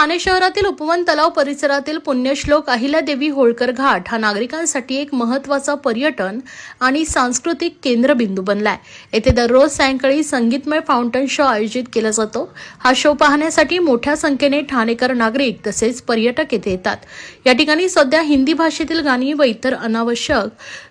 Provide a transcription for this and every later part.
ठाणे शहरातील उपवन तलाव परिसरातील पुण्यश्लोक अहिल्यादेवी होळकर घाट हा नागरिकांसाठी एक महत्त्वाचा पर्यटन आणि सांस्कृतिक केंद्रबिंदू बनलाय. येथे दररोज सायंकाळी संगीतमय फाउंटन शो आयोजित केला जातो. हा शो पाहण्यासाठी मोठ्या संख्येने ठाणेकर नागरिक तसेच पर्यटक येथे येतात. या ठिकाणी सध्या हिंदी भाषेतील गाणी व इतर अनावश्यक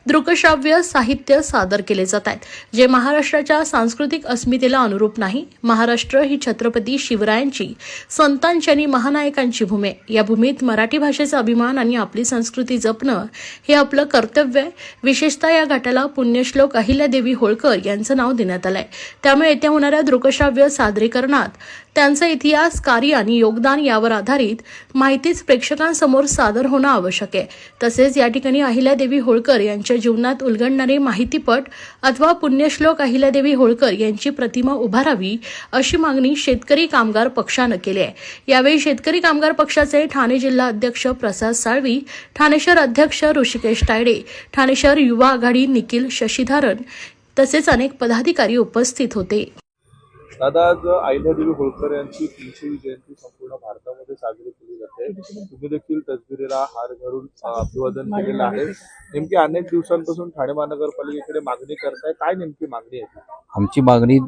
दृकश्राव्य साहित्य सादर केले जात आहेत जे महाराष्ट्राच्या सांस्कृतिक अस्मितेला अनुरूप नाही. महाराष्ट्र ही छत्रपती शिवरायांची संतांची आणि महानायकांची भूमी आहे. या भूमीत मराठी भाषेचा अभिमान आणि आपली संस्कृती जपणं हे आपलं कर्तव्य आहे विशेषतः या घाटाला पुण्यश्लोक अहिल्यादेवी होळकर यांचं नाव देण्यात आलंय त्यामुळे येत्या होणाऱ्या दृकश्राव्य सादरीकरणात त्यांचा इतिहास कार्य आणि योगदान यावर आधारित माहितीच प्रेक्षकांसमोर सादर होणं आवश्यक आहे. तसेच या ठिकाणी अहिल्यादेवी होळकर यांच्या जीवनात उलगडणारे माहितीपट अथवा पुण्यश्लोक अहिल्यादेवी होळकर यांची प्रतिमा उभारावी अशी मागणी शेतकरी कामगार पक्षानं केली आहे. यावेळी शेतकरी कामगार पक्षाचे ठाणे जिल्हा अध्यक्ष प्रसाद साळवी ठाणे शहर अध्यक्ष ऋषिकेश तायडे ठाणे शहर युवा आघाडी निखिल शशिधारन तसेच अनेक पदाधिकारी उपस्थित होते. दादा आज अहिल्यादेवी होळकर यांची तीनशेवी जयंती संपूर्ण भारतामध्ये साजरी केली जाते. तुम्ही देखील तसबिरीला हार घालून अभिवादन केलेलं आहे. नेमकी अनेक दिवसांपासून ठाणे महानगरपालिकेकडे मागणी करताय. काय नेमकी मागणी आहे? आमची मागणी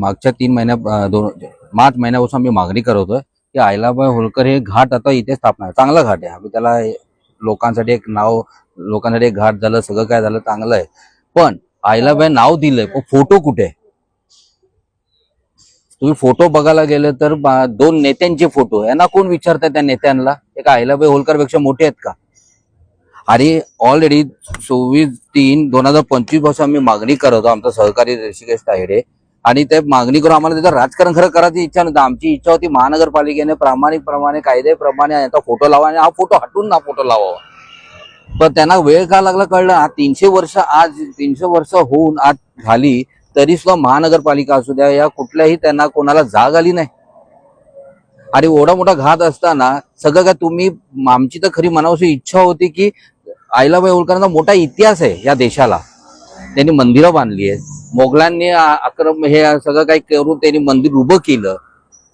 मागच्या तीन महिन्या दोन मार्च महिन्यापासून आम्ही मागणी करत की आयलाबाई होळकर हे घाट आता इथे स्थापना आहे. चांगला घाट आहे. आम्ही त्याला लोकांसाठी एक नाव लोकांसाठी एक घाट झालं सगळं काय झालं चांगलं आहे. पण आयलाबाई नाव दिलंय पण फोटो कुठे आहे? तुम्ही फोटो बघायला गेले तर दोन नेत्यांचे फोटो यांना कोण विचारताय त्या नेत्यांना? एक अहिलाबाई होलकरपेक्षा मोठे आहेत का? अरे ऑलरेडी सव्वीस तीन दोन हजार पंचवीसपासून आम्ही मागणी करत होतो आमचा सहकारी ऋषिकेश ताहिरे आणि ते मागणी करून आम्हाला त्याचं राजकारण खरं करायची इच्छा नव्हती. आमची इच्छा होती महानगरपालिकेने प्रामाणिकप्रमाणे कायद्याप्रमाणे याचा फोटो लावा आणि हा फोटो हटून ना फोटो लावावा. पण त्यांना वेळ का लागला कळलं? तीनशे वर्ष आज तीनशे वर्ष होऊन आज झाली. तरी सुद्धा महानगरपालिका असू द्या या कुठल्याही त्यांना कोणाला जाग आली नाही. आणि एवढा मोठा घात असताना सगळं काय तुम्ही आमची तर खरी मनावशी इच्छा होती की आईलाबाई होळकरांचा मोठा इतिहास आहे या देशाला. त्यांनी मंदिरं बांधली आहेत. मोगलांनी आक्रम हे सगळं काही करून त्यांनी मंदिर उभं केलं.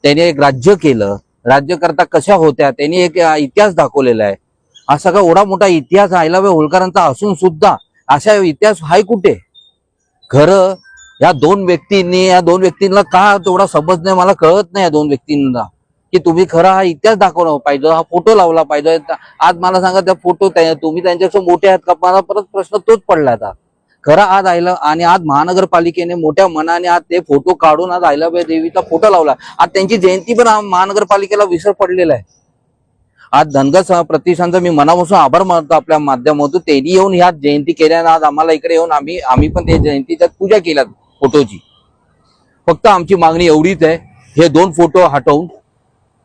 त्यांनी एक राज्य केलं. राज्य करता कशा होत्या त्यांनी एक इतिहास दाखवलेला आहे. हा सगळा एवढा मोठा इतिहास आईलाबाई होळकरांचा असून सुद्धा अशा इतिहास हाय कुठे? खरं या दोन व्यक्तींनी या दोन व्यक्तींना का तेवढा समज नाही मला कळत नाही या दोन व्यक्तींना. की तुम्ही खरा हा इतिहास दाखवला पाहिजे हा फोटो लावला पाहिजे. आज मला सांगा त्या फोटो तुम्ही त्यांच्यासमोर मोठे आहात का? मला परत प्रश्न तोच पडला आता. खरा आज आयला आणि आज महानगरपालिकेने मोठ्या मनाने आज ते फोटो काढून आज आयलाबाई देवीचा फोटो लावला. आज त्यांची जयंती पण महानगरपालिकेला विसर पडलेला आहे. आज धनगर प्रतिष्ठानचा मी मनापासून आभार मानतो आपल्या माध्यमातून. त्यांनी येऊन ह्या जयंती केल्यानं आज आम्हाला इकडे येऊन आम्ही आम्ही पण त्या जयंतीच्या पूजा केल्या फोटोची. फक्त आमची मागणी एवढीच आहे हे दोन फोटो हटवून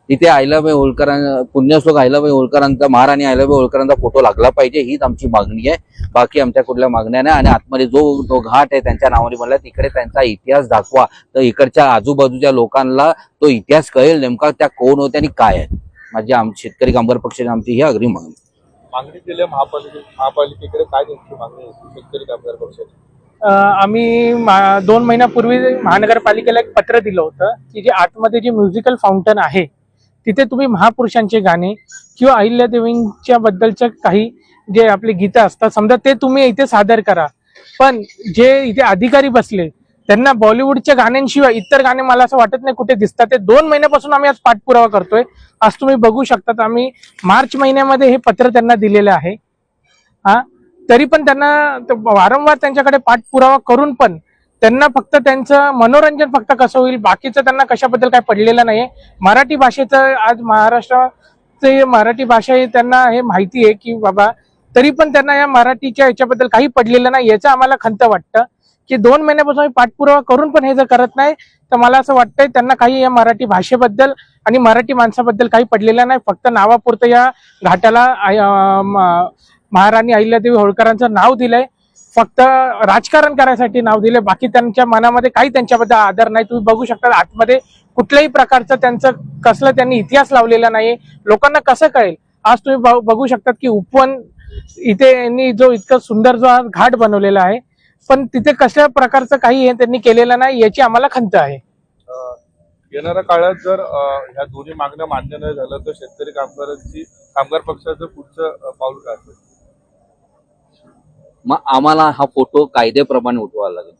तिथे आयलाबाई होळकरां पुण्यश्लोक आयलाबाई होळकरांचा महाराणी आयलाबाई होळकरांचा फोटो लागला पाहिजे हीच आमची मागणी आहे. बाकी आमच्या कुठल्या मागण्या नाही आणि आतमध्ये जो तो घाट आहे त्यांच्या नावाने म्हणला तिकडे त्यांचा इतिहास दाखवा. तर इकडच्या आजूबाजूच्या लोकांना तो इतिहास कळेल नेमका त्या कोण होत्या आणि काय आहे. माझी आमची शेतकरी कामगार पक्षाची आमची ही अग्री मागणी. मागणी केली महापालिके महापालिकेकडे काय त्यांची मागणी शेतकरी कामगार पक्षाची? आम्ही दोन महिन्यापूर्वी महानगरपालिकेला एक पत्र दिलं होतं की जे आतमध्ये जे म्युझिकल फाउंटन आहे तिथे तुम्ही महापुरुषांचे गाणे किंवा अहिल्यादेवींच्या बद्दलच्या काही जे आपले गीतं असतात समजा ते तुम्ही इथे सादर करा. पण जे इथे अधिकारी बसले त्यांना बॉलिवूडच्या गाण्यांशिवाय इतर गाणे मला असं वाटत नाही कुठे दिसतात. ते दोन महिन्यापासून आम्ही आज पाठपुरावा करतोय. आज तुम्ही बघू शकतात आम्ही मार्च महिन्यामध्ये हे पत्र त्यांना दिलेलं आहे. हा? तरी पण त्यांना वारंवार त्यांच्याकडे पाठपुरावा करून पण त्यांना फक्त त्यांचं मनोरंजन फक्त कसं होईल बाकीचं त्यांना कशाबद्दल काय पडलेलं नाही मराठी भाषेचं आज महाराष्ट्राचे मराठी भाषा हे त्यांना हे माहिती आहे की बाबा तरी पण त्यांना या मराठीच्या याच्याबद्दल काही पडलेलं नाही याचं आम्हाला खंत वाटतं की दोन महिन्यापासून पाठपुरावा करून पण हे जर करत नाही तर मला असं वाटतंय त्यांना काही या मराठी भाषेबद्दल आणि मराठी माणसाबद्दल काही पडलेलं नाही. फक्त नावापुरतं या घाटाला महाराणी अहिल्यादेवी होळकरांचं नाव दिलंय. फक्त राजकारण करायसाठी नाव दिले बाकी त्यांच्या मनामध्ये काही त्यांच्याबद्दल आदर नाही. तुम्ही बघू शकता आतमध्ये कुठल्याही प्रकारचं त्यांचं कसलं त्यांनी इतिहास लावलेला नाही लोकांना कसं कळेल? आज तुम्ही बघ- बघू शकतात की उपवन इथे यांनी जो इतकं सुंदर जो घाट बनवलेला आहे पण तिथे कशा प्रकारचं काही हे त्यांनी केलेलं नाही याची आम्हाला खंत आहे. येणाऱ्या काळात जर ह्या दोन्ही मागण्या मान्य नाही झालं तर शेतकरी कामगारांची कामगार पक्षाचं पुढचं पाऊल काय मग आम्हाला हा फोटो कायद्याप्रमाणे उठवावा लागेल.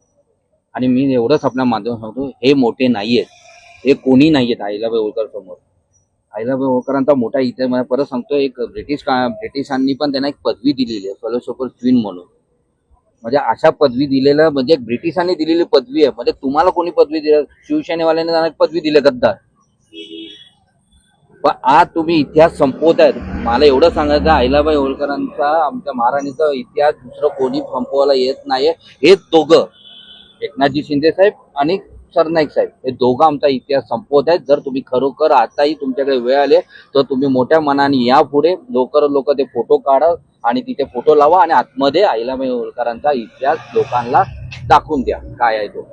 आणि मी एवढंच आपल्या माध्यम सांगतो हे मोठे नाहीयेत. हे कोणी नाहीयेत अहिल्याबाई होळकर समोर. अहिल्याबाई होळकरांचा मोठा इथे मला परत सांगतो एक ब्रिटिश का ब्रिटिशांनी पण त्यांना एक पदवी दिलेली आहे फेलोशिप क्वीन म्हणून. म्हणजे अशा पदवी दिलेल्या म्हणजे ब्रिटिशांनी दिलेली पदवी आहे. म्हणजे तुम्हाला कोणी पदवी दिली शिवसेनेवाल्याने त्यांना एक पदवी दिली गद्दार. पण आज तुम्ही इतिहास संपवतायत. मला एवढं सांगायचं आहे, होळकरांचा आमच्या महाराणीचा इतिहास दुसरं कोणी संपवायला येत नाहीये. हे दोघं एकनाथजी शिंदे साहेब आणि सरनाईक साहेब हे दोघं आमचा इतिहास संपवत आहेत जर तुम्ही खरोखर आताही तुमच्याकडे वेळ आले तर तुम्ही मोठ्या मनाने या पुढे. लवकर लोक ते फोटो काढा आणि तिथे फोटो लावा आणि आतमध्ये अहिल्याबाई होळकरांचा इतिहास लोकांना दाखवून द्या. काय आहे तो?